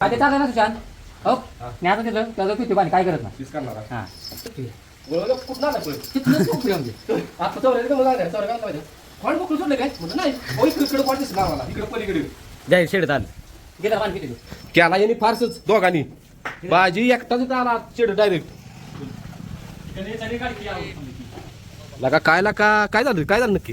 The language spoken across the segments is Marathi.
आता चाललं ना सुशांत. हो. मी आता तिथं त्याचं पितो पाणी काय करत ना तीच करणार आहे. हां. वळवलं कुठं आलं पण? तिथलं खूप म्हणजे आता चौऱ्याला का मला चौऱ्या काय पाहिजे कोण बघून सोडलं काय? म्हणलं नाही. हो इकडे इकडे कोण दिसणार मला इकडे पलीकडे. जाईल शेडत आलं गेला पाणी पितो. केला यांनी फारसच दोघांनी. बाजी एकटाच आला चिड डायरेक्ट लगा काय लका काय झालं काय झालं नक्की?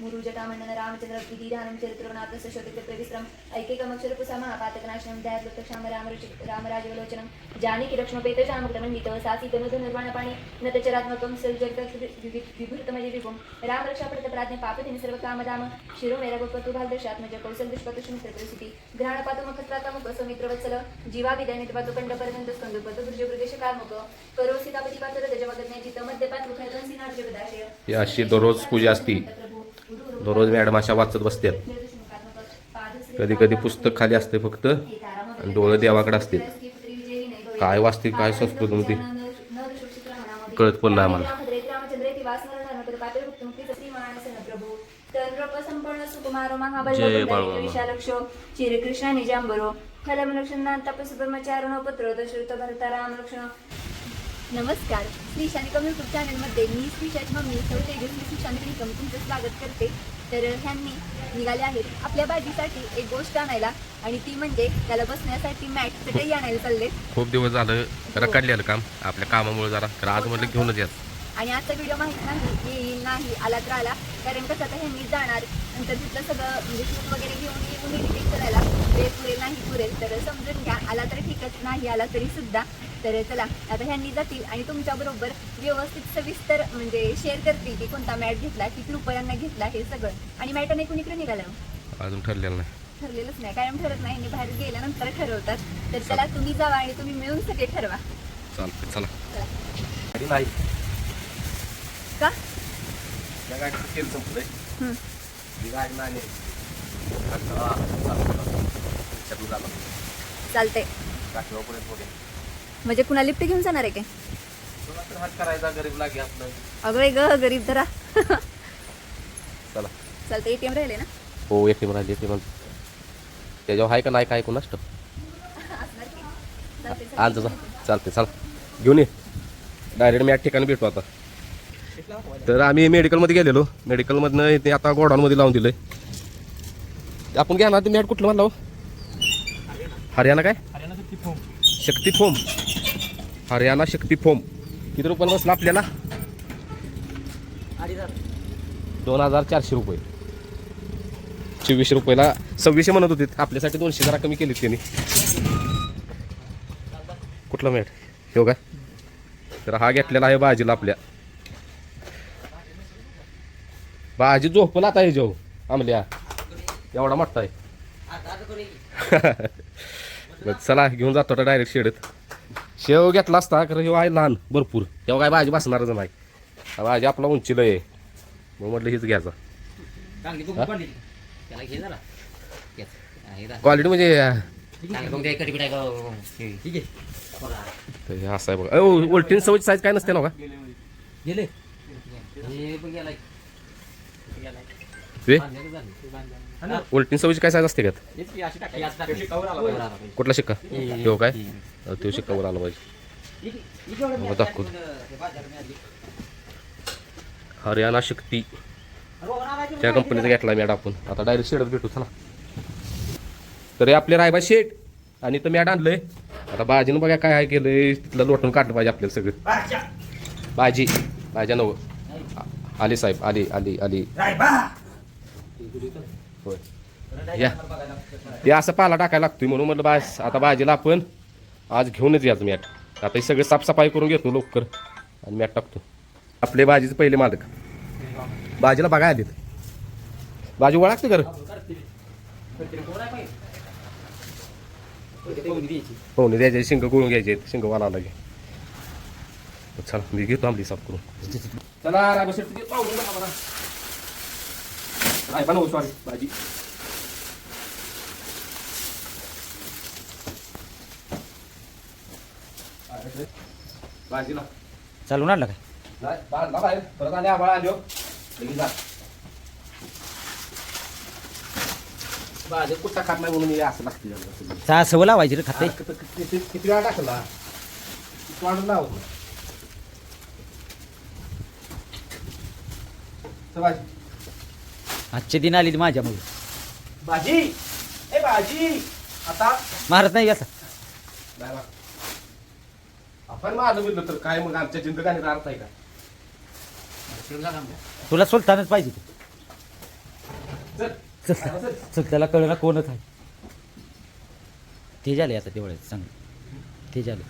वामकारुडसितामुखकमलनेचन नीलोचन नीरदाम्ब नानालंकार वित्तदत्त मुरुजटामण्डन रामचंद्र विधिधानं चरित्रनाथस्य शोभित प्रविश्रम ऐकेकमक्षरपुसा महापातकनाशनं दयाद्वक्षाम रामरुचि रामराजवलोचनं जानकी लक्ष्मपेत श्यामकलमण्डित सासीतनुधनुर्वाणपाणि नतचरात्मकं सज्जगत विभूतमजे विभुं रामरक्षापडतप्राज्ञ पापतिनि सर्वकामदाम शिरो मेरा गोपतु भालदशात्मज कौसलदुष्पतु परिस्थिती ग्रहणपातु मखत्रातमुख सौमित्रवत्सल जीवा विदयनितपातु कंडपर्यंत स्कंदुपतु दुर्जप्रदेश कार्मुक करो सीतापती पात्र दजवगज्ञाची तमद्यपात मुखरतन सिनार्ज गदाशय ही अशी दररोज पूजा असती. दररोज मॅडम अशा वाचत बसतात कधी कधी पुस्तक खाली असते फक्त आणि डोळे देवाकडे असतात काय वाचते काय संस्कृत मध्ये कळत पण नाही आम्हाला. जय विशालक्ष चिरकृष्ण निजांबरो फलम लक्षण तपसुब्रह्मचारण पुत्र दशरथ भरता राम लक्षण नमस्कार. श्री शानिकम यूट्यूब चॅनलमध्ये मी श्री शाची मम्मी सौ तेजस्वी श्री शानिकम तुमचं स्वागत करते. तर ह्यांनी निघाले आहेत. आपल्या भाजीसाठी एक गोष्ट आणायला आणि ती म्हणजे त्याला बसण्यासाठी मॅट चटई आणायला चालले. खूप दिवस झालं रखडलेलं काम आपल्या कामामुळे जरा तर आज म्हटलं घेऊनच याच आणि आजचा व्हिडिओ माहीत नाही येईल नाही आला तर आला. कारण कसं आता ह्यांनी जाणार नंतर तिथलं सगळं म्हणजे शूट वगैरे घेऊन येऊन एडिटिंग करायला. वेळ पुरेल नाही पुरेल तर समजून घ्या. आला तर ठीकच नाही आला तरी सुद्धा. तर चला आता ह्यांनी जातील आणि तुमच्याबरोबर व्यवस्थित सविस्तर म्हणजे शेअर करतील की कोणता मॅट घेतला किती रुपयांना घेतला हे सगळं. आणि मॅटाने कुणीकडे निघालं? अजून ठरलेलं नाही. ठरलेलंच नाही कायम ठरत नाही बाहेर गेल्यानंतर ठरवतात. तर चला तुम्ही जावा आणि तुम्ही मिळून सगळे ठरवा. चालतं चला. चला. गाडी नाही. का? त्या गाडीचं तेल? संपलंय हम्म. ही गाडी नाही आता, चालतं. त्यातनं झालं. चालतंय. काठीवर पुढे पुढे. म्हणजे कुणा लिफ्ट घेऊन जाणार आहे काय? करायचा गरीब लागे आपलं? अगं ग गरीब धरा चला. चालतं एटीएम राहिले ना? हो येते म्हणाली येते म्हणतो त्याच्यावर आहे का नाही काय कोणास ठाऊक. चालतंय, आज जा चालते चला. घेऊन ये. डायरेक्ट मी या ठिकाणी भेटू आता. तर आम्ही मेडिकलमध्ये गेलेलो. मेडिकलमधनं ते आता गोडाऊनमध्ये लावून दिलंय. ते आपण घ्या ना ते मॅट कुठलं म्हणलं हो? हरियाणा काय? Shakti foam Haryana Shakti foam. किती रुपयाला बसला आपल्याला दोन हजार चारशे रुपये. चोवीसशे रुपयाला सव्वीसशे म्हणत होते. आपल्यासाठी दोनशे जरा कमी केलीत त्यांनी. कुठला मॅट? हो का तर हा घेतलेला आहे भाजीला आपल्या. भाजी झोपला आता हे जेव आमल्या एवढा मोठा आहे. चला घेऊन जातो डायरेक्ट शेडत. शेव घेतला असता खरं हे आहे लहान भरपूर. तेव्हा काय भाजी बसणारच नाही. भाजी आपला उंचीला आहे. मग म्हटलं हेच घ्यायचा? क्वालिटी म्हणजे असं आहे बघा. उलटीन सवय साईज काय नसते ना हो का? उलटीन सवयची काय साईज असते का. वर. कुठला शिक्का? तो काय. तो शिक्कावर आला पाहिजे. आधी. हरियाणा शक्ती त्या कंपनीचा घेतला मॅट आपण. आता डायरेक्ट शेडच भेटू चला. तर हे आपले रायबा शेट आणि इथं मॅट आणलंय. आता भाजीनं बघा काय केलंय. तिथलं लोटून काढलं पाहिजे आपल्याला सगळं. भाजी भाज्या नव. आली साहेब आली आली आली. या. ते असं पाला टाकायला लागतोय म्हणून म्हटलं बास आता भाजीला आपण आज घेऊनच याच मॅट. आता हे सगळं साफसफाई करून घेतो लवकर आणि मॅट टाकतो. आपले भाजीचे पहिले मालक. भाजीला बघाय आलीत भाजी ओळखते कर? पाहुणे द्यायचे शिंग गोळून घ्यायचे शिंग वाला लागे चला मी घेतो आमली साफ करून. चला राय बनवू सॉरी भाजी भाजीला चालून आणला काय नाही बांधला बाहेर परत आले आबाळा आलो लगेच जा भाजी कुठला खात नाही म्हणून मी असं लागते जरा. चा सवय लावायची रे खाते किती- किती किती वेळा टाकला किती वाढून लावत. चल भाजी आजचे दिन आली माझ्या मग भाजी ए भाजी आता मारत नाही बा. आपण मारलं बिरलं तर काय मग आमच्या जिंदगाने अर्थ आहे का. तुला सुलतानच पाहिजे ते. चल. चल. चल. चल त्याला कळलं कोणच आहे. ते झाले आता तेवढे सांग. ते झाले.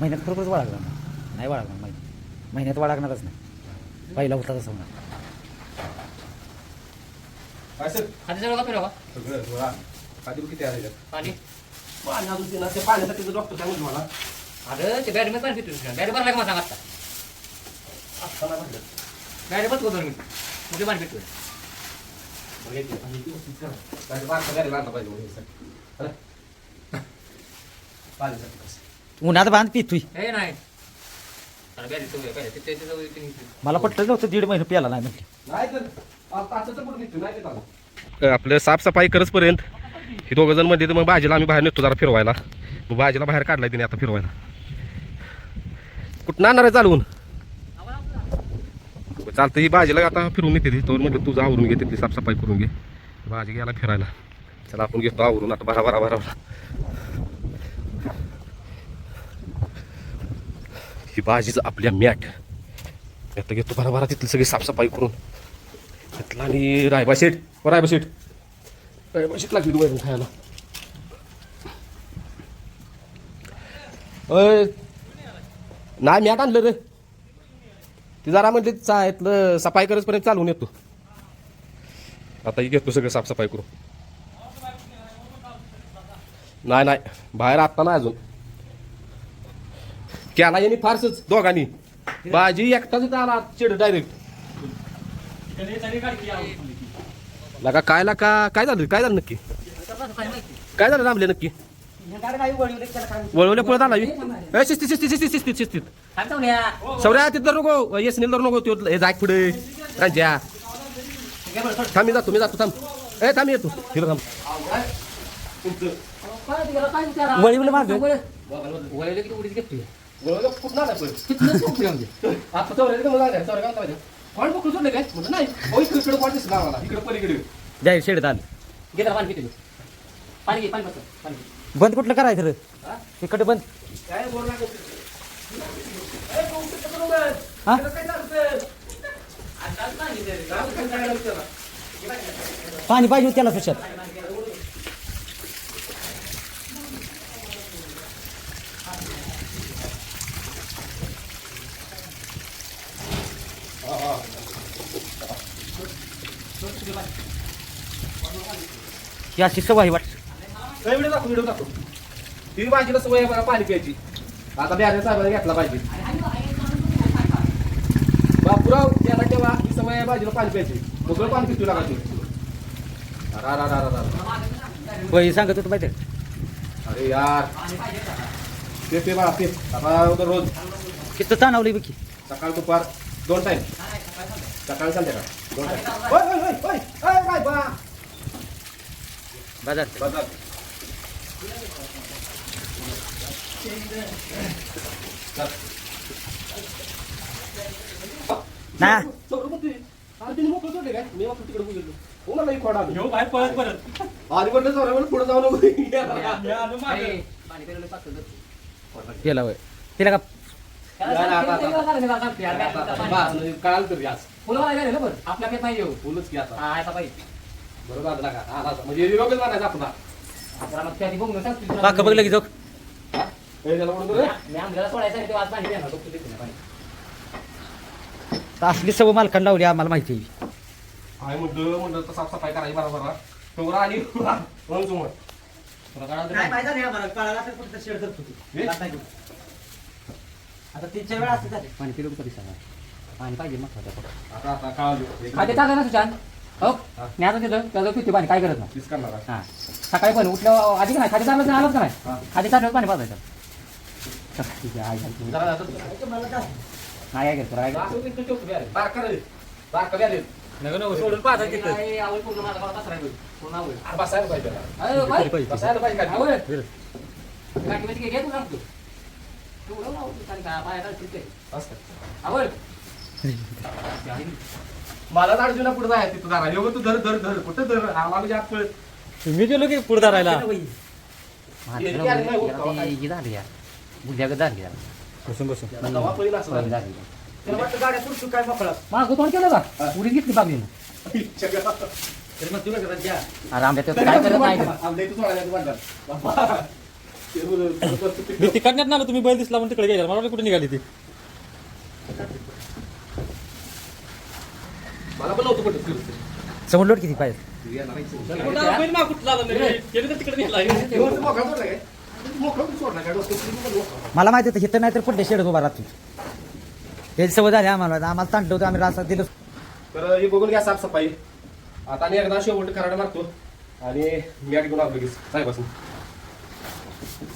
महिन्यात खरोखरच वाळगणार नाही. नाही वाळगणार महिन्यात. महिन्यात वाळगणारच नाही. पहिला होता तसा होणार. सगळं का फिरवा सगळं किती. पाणी. पाणी अजून ते ना, ते पाण्यासाठी डॉक्टर सांगितलं मला अरे ते बॅट पाणी बॅट भरला का मला सांग आत्ता. नाही. बॅट बस कुठे पाणी. उन्हात बांध पितोय. हे नाही. मला पटलं नव्हतं दीड महिने प्याला नाही म्हटलं. आपल्या आपलं साफसफाई करसपर्यंत हे दोघं जणमध्ये मग भाजीला आम्ही बाहेर नेतो जरा फिरवायला. मग भाजीला बाहेर काढलाय तिने आता फिरवायला. कुठं आणणार आहे चालवून? चालतं ही भाजीला आता फिरून येते ती. तर म्हटलं तुझं आवरून घे तिथली साफसफाई करून घे. भाजी घ्यायला फिरायला. चला आपण घेतो आवरून आता. भरा भरा भरा ही भाजीच आपल्या मॅट आता घेतो बरा बरा तिथली सगळी साफसफाई करून. घेतला आणि रायबा शेट व रायबा शेट रायबा शेट लागली वैरण खायला. अय. नाही मॅट आणलं रे. ती जरा म्हणजे चायतलं सफाई करतपर्यंत चालवून येतो. आता घेतो सगळं साफसफाई करू नाही नाही. बाहेर आत्ता नाही अजून. केला यांनी फारसच दोघांनी. भाजी एकटाच आला चिड डायरेक्ट लगा काय लाका काय झालं? काय झालं नक्की? काय झालं रामले नक्की? वळवल्या पुढे आला ए, शिस्तीत शिस्तीत शिस्तीत शिस्तीत शिस्तीत. सौर्या तिथं नको येस निल नको त्यो हे जाय पुढे. रांज्या. थांब मी जातो मी जातो थांब. ए थांब येतो तिथं थांब. वळीवलं माग. वळले की उडीच घेतोय वळवलं कुठं आता कॉल पकडून सोडले काय म्हणलं नाही. हो इकडे इकडे कॉल दिसला आम्हाला. इकडे पलीकडे. जाय शेड आलं घे जरा पाणी पितो. पाणी घे पाणी बस पाणी घे. बंद कुठलं करायचं रे? तिकडे बंद. काय बोल लागत? हा? पाणी पाहिजे होतं त्याला सुशात ही अशी सवय वाट व्हिडिओ दाखव व्हिडिओ दाखव. ती भाजीला सवय आहे पाणी प्यायची. आता बिहार साहेबांनी घेतला पाहिजे. बापुराव त्याला तेव्हा ही सवय आहे भाजीला पाणी प्यायची? सगळं पाणी पितो लागा अरे वही सांगत होतं माहिती अरे यार. ते पे बाळा ते. आता रोज. किती ताणवली बघी सकाळ दुपार दोन टाइम सकाळ संध्याकाळ. दोन टाइम काय बाजार बाजार ना? काय गेलो वय. तिला का? तर आपल्या पेट नाही येऊ. फुलच हा पाहिजे बरोबर आला का? आला. म्हणजे निरोगच म्हणायचा आपला आता मग त्या आधी बघून सांग तुला. पाक बघलं की जाऊ हे त्याला म्हणून रे. मी आमच्याला सोडायचं आणि तेव्हा आज पाणी देणार बघतो तिथे पाणी. असली सवय मालकांना लावली आम्हाला माहिती आहे. काय म्हणलं म्हणलं तर साफसफाई करायची बरोबर. म्हणून तुला कळालं काय का? माहिती नाही आम्हाला कळाला तर कुठं शेड करत होती जात नाही कुठं. आता तीनच्या वेळा असते झाले. पाणी पिलं कधी सांगा पाणी पाहिजे मग. आता आता कळालं. खाते टाका ना सुशांत? हो मी आता तिथं त्याचं किती पाणी काय करत नाही तीच करणार आहे. हा सकाळी पण उठल्यावर आधी का नाही खाली चाललं आलंच का हा. नाही खाली चालल्यावर पाणी पाजायचं आहे, आई घालतो. जरा आता- मला काय नाही काय करतो. असं ठेवतो. बारका रे. बारका. सोडून पाहता तिथं आई, आवड पूर्ण माझा गळा पसरायला पाहिजे. पूर्ण आवड. अरे बसायला पाहिजे त्याला. अरे, बाई. बसायला पाहिजे का? आवड. गाठीमध्ये घे, घे तू सांगतो. चालेल का? पायाला आहे. असं. आवड. मला अर्जुना पुढे जायचं तिथं जरा. एवढं तू धर धर धर. कुठं धर? आम्हाला जात पळत मी गेलो की पुढे धरायला. बसून बसून. असं. त्याला वाटतं गाड्या काय मोकळा. मागं तोंड केलं का? उडीत घेतली तरी मग तुला. अरे आंब्या ते काय करत नाही बोलू- मी तिकडण्यात ना तुम्ही बैल दिसला म्हणून तिकडे गेला मला कुठे निघाली ती. मला पण नव्हतं पटत फिरते. समोर लोट किती पाहिजे तू येणार आहेस. बैल माग कुठला आला नाही. गेलं तर तिकडे नेला ते वरती मोकळा सोडला काय? मोकळा पण सोडला काय? डोक्यात तरी पण मोकळा. मला माहिती होतं हिथं नाही तर पुढे शेड उभा राहतो हे सवय झाली आम्हाला आम्हाला तांट होतं आम्ही रास्ता दिलं तर हे बघून घ्या साफसफाई आता आणि एकदा शेवट करायला मारतो आणि मी घेऊन आलो लगेच साहेबासून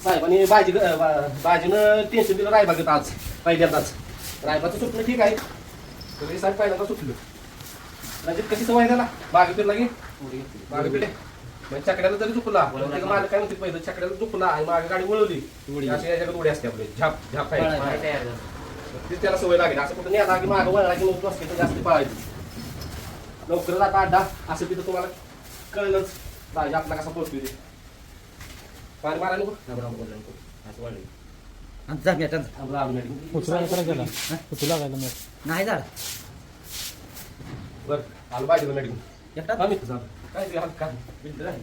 साहेबांनी बाजी बाजीनं टेन्शन दिलं रायबागेत आज पहिल्यांदाच रायबाचं सुटलं ठीक आहे तर हे साहेब पहिल्यांदा सुटलं म्हणजे कशी सवय त्याला? बागे फिरला की मागे फिरले म्हणजे चकड्याला जरी चुकला माझं काय म्हणते पहिलं? चकड्याला चुकला आणि मागे गाडी वळवली. अशी याच्याकडे उडी असते आपली. झाप झाप आहे. तयार झालं. तीच त्याला सवय लागेल. असं कुठं नाही की मागं वळला की नव्हतं असते तर जास्त पळायची. लवकर आता अड्डा असं तिथं तुम्हाला कळलंच पाहिजे. आपला कसा पोहोचतोय ते. पाणी मारायला नको. असं वाढलं. आमचा नाही. उचला गेला उचला गेला मी नाही झाड बरं आलं पाहिजे तर मॅडम एकटा आम्ही इथं झालं. काय ते हात काय? बिलकुल आहे.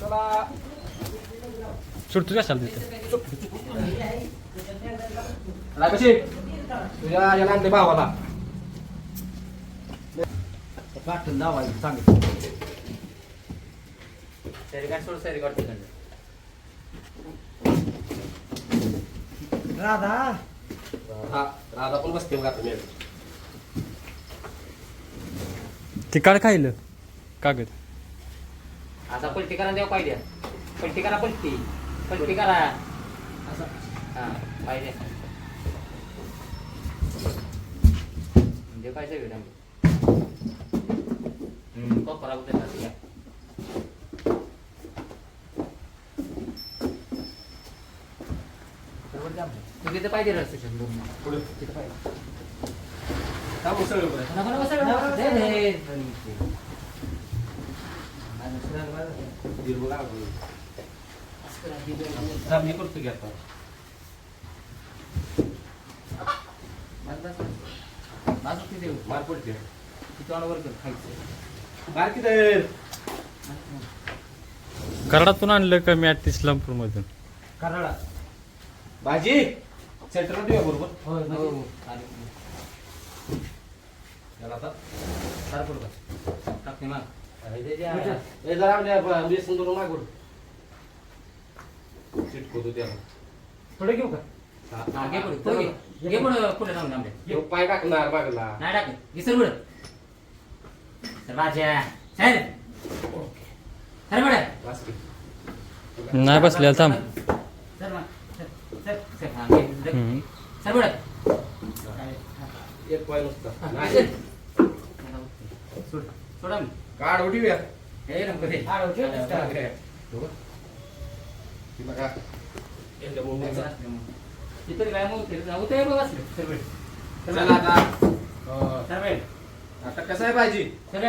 चला. सुटतो कशाला तिथे राय कशी तुझ्या याला भावाला. पाठवून सांगितलं काय सोड. राधा. हा राधा पण बसते मग आता मॅडम ते काढ खायलं कागद आता पलटी करा देवा पाहिजे पलटी करा पलटी. पलटी करा. असं. हा पाहिजे म्हणजे काय सगळं? कोपरा कुठे जाते या. तू तिथे पाहिजे रस स्टेशन दोन पुढे. तिथे पाहिजे. थांबू सगळं बरं. नको नको सगळं दे दे हिरवं लागलं. थांब, मी करतो की आता. मार पडते. कर खायचं बारकी. कराडातून आणलं का मॅट इस्लामपूर मधून कराडा भाजी? सेंटरला ठेवा बरोबर. हो हो. याला आता सार पडू टाकते मग. हे त्याला थोडं घेऊ का? हा घे पुढे पुढे घे. घे पुढे. पुढे. जाऊन आंबे ह्यो पाय टाकणार मागला. नाही टाक विसर पुढे. सर बाच्या सर सर पुढे. नाही बसलेला थांब. सर मग एक हा. सर. सोड काढ उठी व्या. हे नको ते हा, उठी. बघा. काय मग जाऊ ते बघ असले सर पुढे चला आता. हो. सर पुढे आता कसं आहे भाजी सर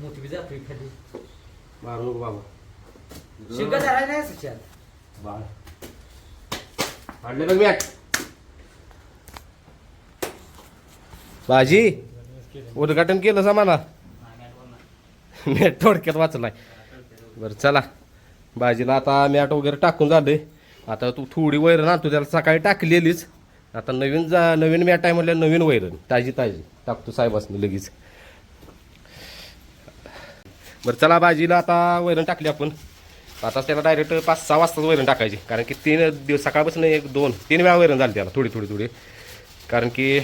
मोठी बी जातो खाली. मारू नको बाबा. शिंग धरायला नाही सुशांत. बाळ. आणले बघ मॅट भाजी उद्घाटन केलं सा मला. मॅट थोडक्यात वाचलाय. बरं चला. भाजीला आता मॅट वगैरे टाकून झाले आता तू थोडी वैरण आणतो त्याला सकाळी टाकलेलीच. आता नवीन जा नवीन मॅट आहे म्हटलं नवीन वैरण. ताजी ताजी. टाकतो साहेबासनी लगेच. बरं चला भाजीला आता वैरण टाकली आपण. आता त्याला डायरेक्ट पाच सहा वाजताच वैरण टाकायची. कारण की तीन दिवस सकाळपासून एक दोन तीन वेळा वैरण झाली त्याला थोडी थोडी थोडी. कारण की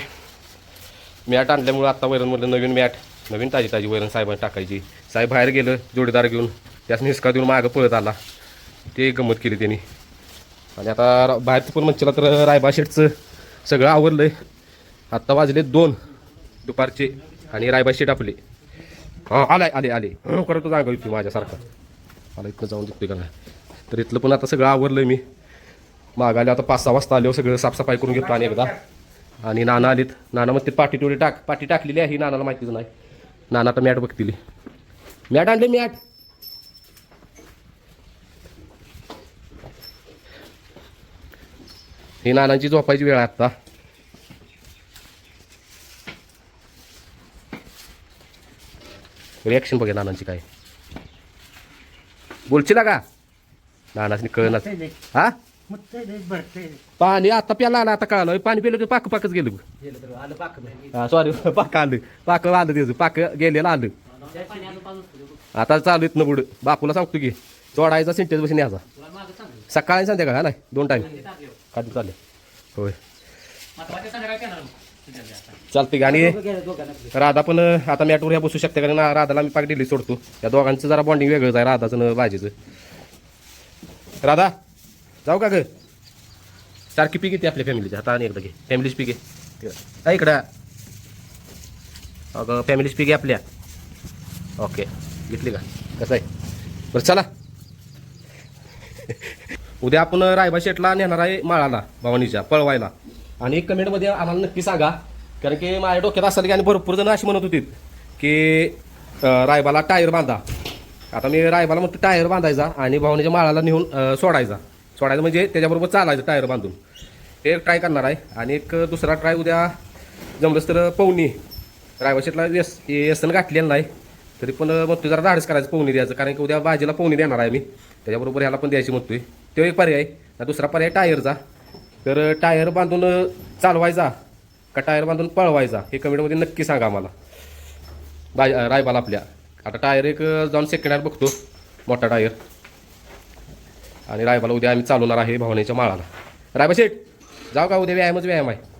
मॅट आणल्यामुळं आत्ता वैरण म्हटलं नवीन मॅट नवीन ताजी ताजी वैरण साहेबांनी टाकायची. साहेब बाहेर गेलं जोडीदार घेऊन त्यास निसका देऊन मागं पळत आला. ते गंमत केली त्यांनी. आणि आता बाहेरचं पण म्हणशीला तर रायबा शेटचं सगळं आवरलंय. आत्ता वाजले दोन दुपारचे. आणि रायबा शेट आपले. हां आले आले. आले करतो जागा होती माझ्यासारखा. मला इथलं जाऊन दिसतोय का नाही. तर इथलं पण आता सगळं आवरलंय मी. मागाले आता पाच सहा वाजता आल्यावर सगळं साफसफाई करून घेतो आणि एकदा. आणि नाना आलीत. नाना मग ते पाटी टोळी टाक. पाटी टाकलेली आहे. ही नानाला माहितीच नाही. नाना आता मॅट बघतील. मॅट आणले मॅट. ही नानांची झोपायची वेळ आहे आत्ता. रिॲक्शन बघा नानांची काय. बोलशील का? नानाच कळणार हा? पाणी आता प्याला आला आता कळालं पाणी पिलं की पाक पाकच गेलं हा सॉरी पाक आलं. पाक आलं त्याचं पाक गेलेलं आलं. आता चालू येत ना बुड. बापूला सांगतो की चोडायचा सिंटेज बसून याचा सकाळी संध्याकाळ हा नाही? दोन टाईम खाली चालेल. होय. चालते का आणि राधा पण आता मॅटवर ह्या बसू शकते कारण राधाला मी पाक दिली सोडतो. या दोघांचं जरा बॉन्डिंग वेगळंच आहे राधाचं न भाजीचं राधा जाऊ का ग? सारखी पीक येते आपल्या फॅमिलीची आता आणि एकदा घे. फॅमिलीच पीक आहे इकडं. अगं फॅमिलीच पीक आहे आपल्या. ओके घेतली का? कसं आहे? बरं चला. उद्या आपण रायबा शेटला नेणार आहे माळाला भवानीच्या पळवायला. आणि एक कमेंटमध्ये आम्हाला नक्की सांगा कारण की माझ्या डोक्यात असताना की आणि भरपूर जण अशी म्हणत होती की रायबाला टायर बांधा. आता मी रायबाला म्हणतो टायर बांधायचा आणि भावनेच्या माळाला नेऊन सोडायचा. सोडायचं म्हणजे त्याच्याबरोबर चालायचं टायर बांधून. ते एक ट्राय करणार आहे आणि एक दुसरा ट्राय उद्या जमलंच तर पवनी. रायबा एस एसन गाठलेलं नाही तरी पण म्हणतो जरा धाडस करायचं पवनी द्यायचं. कारण की उद्या भाजीला पवनी देणार आहे मी. त्याच्याबरोबर ह्याला पण द्यायची म्हणतोय. तो एक पर्याय. दुसरा पर्याय टायरचा. तर टायर बांधून चालवायचा. का टायर बांधून पळवायचा. हे कमेंटमध्ये नक्की सांगा आम्हाला. राय रायबाला आपल्या. आता टायर एक जाऊन सेकंड हँड बघतो. मोठा टायर. आणि रायबाला उद्या आम्ही चालवणार आहे भवानीच्या माळाला. रायबा शेठ जाऊ का? उद्या व्यायामच व्यायाम आहे.